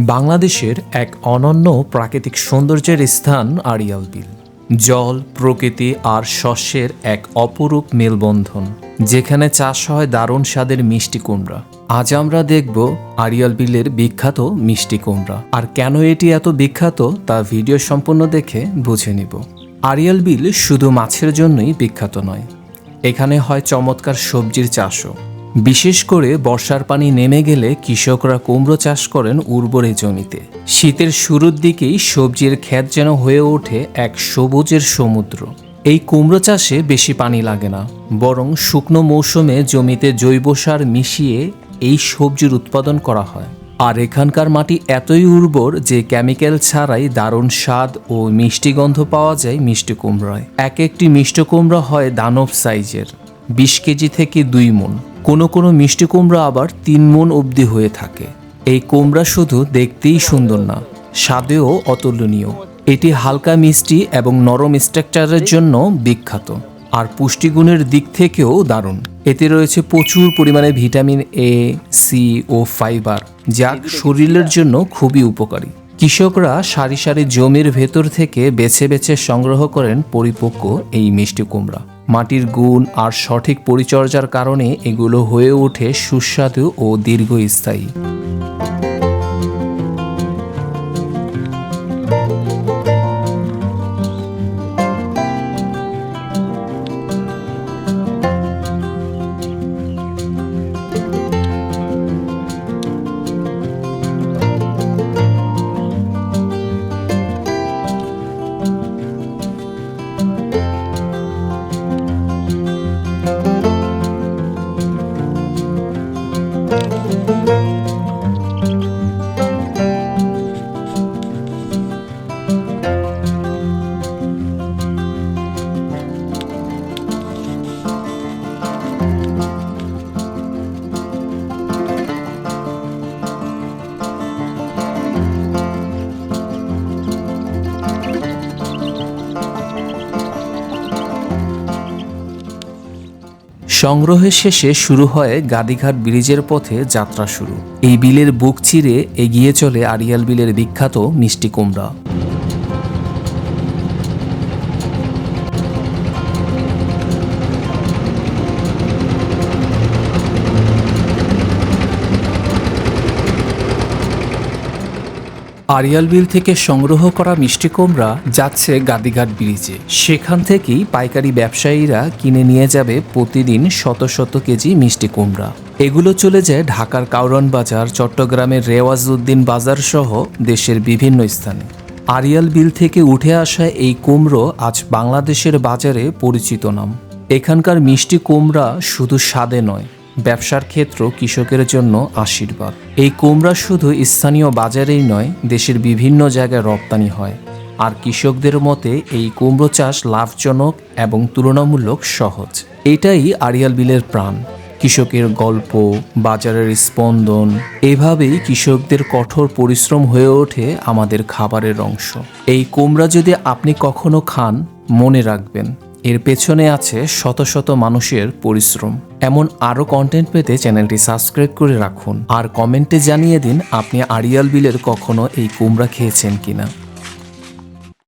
বাংলাদেশের এক অনন্য প্রাকৃতিক সৌন্দর্যের স্থান আড়িয়াল বিল জল, প্রকৃতি আর শস্যের এক অপরূপ মেলবন্ধন, যেখানে চাষ হয় দারুণ স্বাদের মিষ্টি কুমড়া। আজ আমরা দেখব আড়িয়াল বিলের বিখ্যাত মিষ্টি কুমড়া। আর কেন এটি এত বিখ্যাত, তা ভিডিও সম্পূর্ণ দেখে বুঝে নিব। আড়িয়াল বিল শুধু মাছের জন্যই বিখ্যাত নয়, এখানে হয় চমৎকার সবজির চাষও। বিশেষ করে বর্ষার পানি নেমে গেলে কৃষকরা কুমড়ো চাষ করেন উর্বর এই জমিতে। শীতের শুরুর দিকেই সবজির ক্ষেত যেন হয়ে ওঠে এক সবুজের সমুদ্র। এই কুমড়ো চাষে বেশি পানি লাগে না, বরং শুকনো মৌসুমে জমিতে জৈব সার মিশিয়ে এই সবজির উৎপাদন করা হয়। আর এখানকার মাটি এতই উর্বর যে কেমিক্যাল ছাড়াই দারুণ স্বাদ ও মিষ্টি গন্ধ পাওয়া যায় মিষ্টি কুমড়ায়। এক একটি মিষ্টি কুমড়া হয় দানব সাইজের, বিশ কেজি থেকে দুই মন কোনো কোনো মিষ্টি কুমড়া আবার তিন মন অবধি হয়ে থাকে। এই কুমড়া শুধু দেখতেই সুন্দর না, স্বাদেও অতুলনীয়। এটি হালকা মিষ্টি এবং নরম স্ট্রাকচারের জন্য বিখ্যাত। আর পুষ্টিগুণের দিক থেকেও দারুণ। এতে রয়েছে প্রচুর পরিমাণে ভিটামিন এ সি ও ফাইবার যা শরীরের জন্য খুবই উপকারী। কৃষকরা সারি সারি জমির ভেতর থেকে বেছে বেছে সংগ্রহ করেন পরিপক্ক এই মিষ্টি কুমড়া। মাটির গুণ আর সঠিক পরিচর্যার কারণে এগুলো হয়ে ওঠে সুস্বাদু ও দীর্ঘস্থায়ী। সংগ্রহের শেষে শুরু হয় গাদিঘাট ব্রিজের পথে যাত্রা শুরু। এই বিলের বুক চিরে এগিয়ে চলে আড়িয়াল বিলের বিখ্যাত মিষ্টি কুমড়া। আরিয়াল বিল থেকে সংগ্রহ করা মিষ্টি কুমড়া যাচ্ছে গাদিঘাট ব্রিজে। সেখান থেকেই পাইকারি ব্যবসায়ীরা কিনে নিয়ে যাবে প্রতিদিন শত শত কেজি মিষ্টি কুমড়া। এগুলো চলে যায় ঢাকার কাউরন বাজার, চট্টগ্রামের রেওয়াজউদ্দিন বাজার সহ দেশের বিভিন্ন স্থানে। আরিয়াল বিল থেকে উঠে আসা এই কুমড়ো আজ বাংলাদেশের বাজারে পরিচিত নাম। এখানকার মিষ্টি কুমড়া শুধু স্বাদে নয় ব্যবসার ক্ষেত্র কৃষকের জন্য আশীর্বাদ। এই কুমড়া শুধু স্থানীয় বাজারেই নয়, দেশের বিভিন্ন জায়গায় রপ্তানি হয়। আর কৃষকদের মতে, এই কুমড়ো চাষ লাভজনক এবং তুলনামূলক সহজ। এটাই আড়িয়াল বিলের প্রাণ। কৃষকের গল্প, বাজারের স্পন্দন, এভাবেই কৃষকদের কঠোর পরিশ্রম হয়ে ওঠে আমাদের খাবারের অংশ। এই কুমড়া যদি আপনি কখনো খান, মনে রাখবেন। এর পেছনে আছে শত শত মানুষের পরিশ্রম। এমন আরও কন্টেন্ট পেতে চ্যানেলটি সাবস্ক্রাইব করে রাখুন। আর কমেন্টে জানিয়ে দিন আপনি আরিয়াল বিলের কখনো এই কুমড়া খেয়েছেন কিনা।